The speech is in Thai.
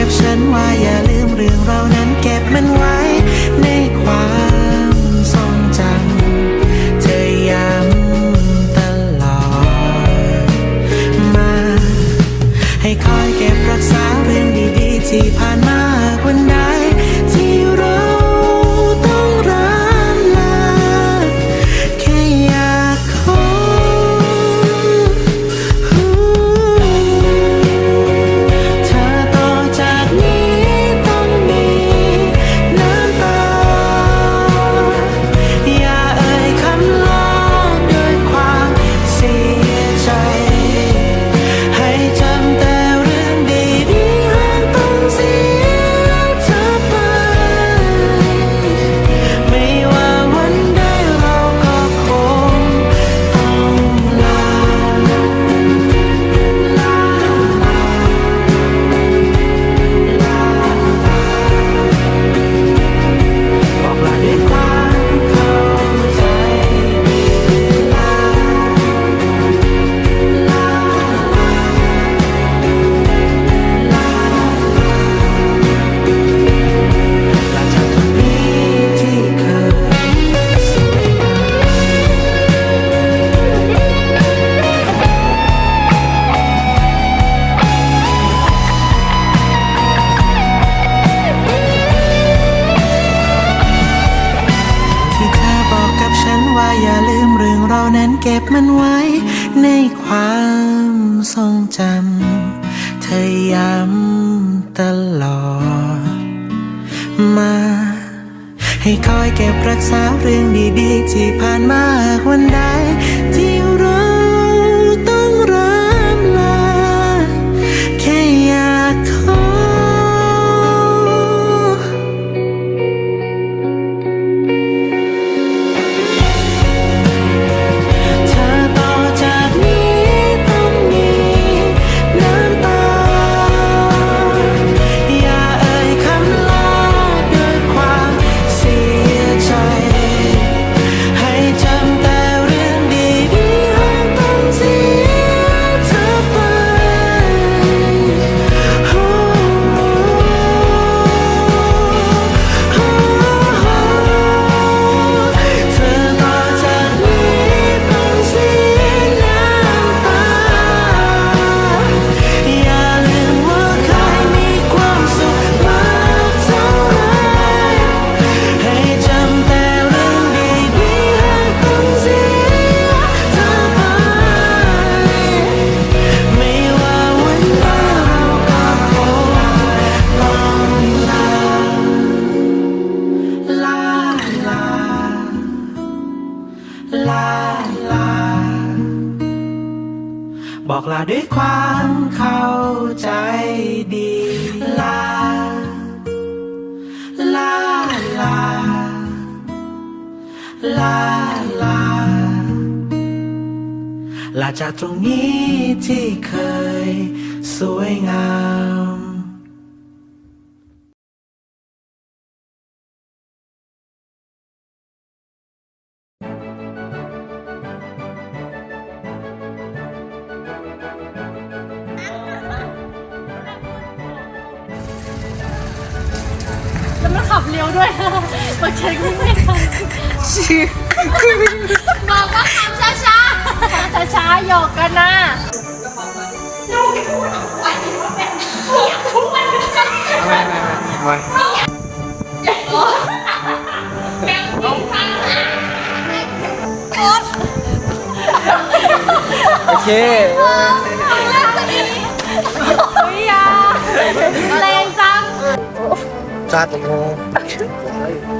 กกับฉันว่าอย่าลืมเรื่องเรานั้นเก็บมันไว้ ในความทรงจำเธอย้ำตลอดมา ให้คอยเก็บรักษาเรื่องดีๆที่ผ่านมา เรานั้นเก็บมันไว้ ในความทรงจำ เธอย้ำตลอด มา ให้คอยเก็บรักษาเรื่องดีๆ ที่ผ่านมาวันใด บอกลาด้วยความเข้าใจดี ลา ลา ลา ลา ลา ลาจากตรงนี้ที่เคยสวยงาม แล้วมันขับเร็วด้วยบางเชนวิ่งไม่ทันบอกว่าขับช้าช้าช้าช้าๆหยอกกันนะโอเคเาแ